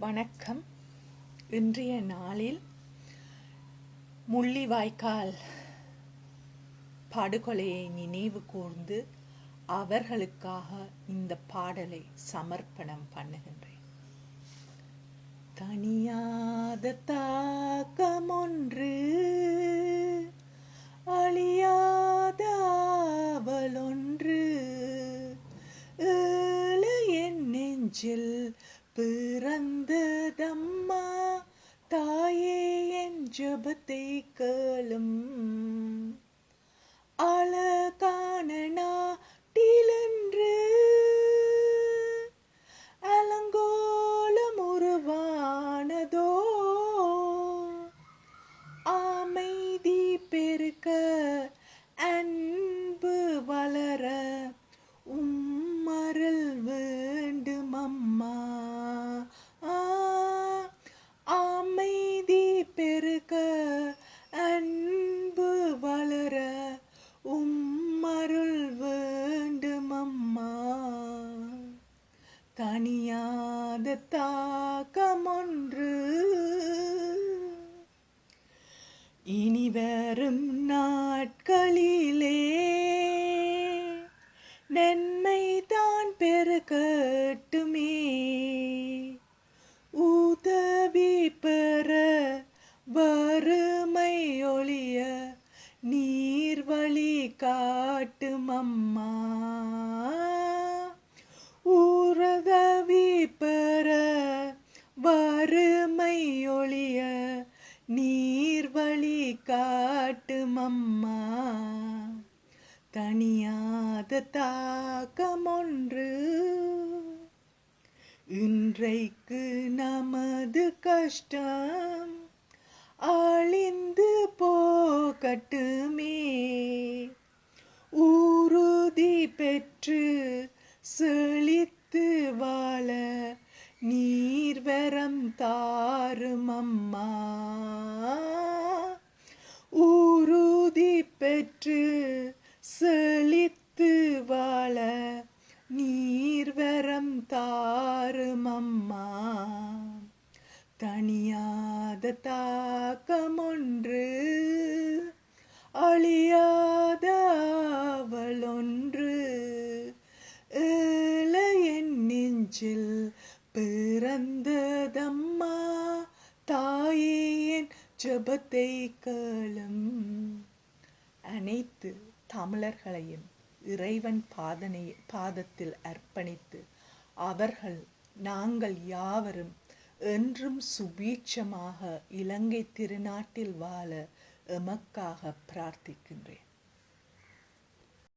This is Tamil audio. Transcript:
வணக்கம். இன்றைய நாளில் முள்ளிவாய்க்கால் படுகொலையை நினைவு கூர்ந்து அவர்களுக்காக இந்த பாடலை சமர்ப்பணம் பண்ணுகின்றேன். தனியாத தாக்கம் ஒன்று அழியாத ஆவலொன்று. ஏழு என் நெஞ்சில் பிறந்ததம்மா தாயே என் ஜபத்தை கேளும். அழகான நாட்டிலென்று அலங்கோலம் உருவானதோ. அமைதி பெருக்க அன்பு வளர உம்மருள் வேண்டும் அம்மா ஆ, அமைதி பெருக அன்பு வளர உம்மருள் வேண்டும் அம்மா தனியாத தாக்கம் ஒன்று இனி வரும் நாட்களிலே நன்மை தான் பெருக்கட்டுமே. உதவி பெற வறுமை ஒளிய நீர் வழி காட்டும் அம்மா உறதவி பெற வறுமை ஒளிய நீ காட்டும் அம்மா தனியாத தாக்கம் ஒன்று இன்றைக்கு நமது கஷ்டம் அழிந்து போகட்டுமே. உறுதி பெற்று செழித்து வாழ நீர்வரம் தாரும் அம்மா பெற்று செழித்து வாழ நீர்வரம் தாரும் அம்மா. தனியாத தாக்கம் ஒன்று அழியாத அவளொன்று ஏழ என் நெஞ்சில் பிறந்ததம்மா. தாயேன் ஜபத்தை கேளும். அனைத்து தமிழர்களையும் இறைவன் பாதனை பாதத்தில் அர்ப்பணித்து அவர்கள் நாங்கள் யாவரும் என்றும் சுபீட்சமாக இலங்கை திருநாட்டில் வாழ எமக்காக பிரார்த்திக்கின்றேன்.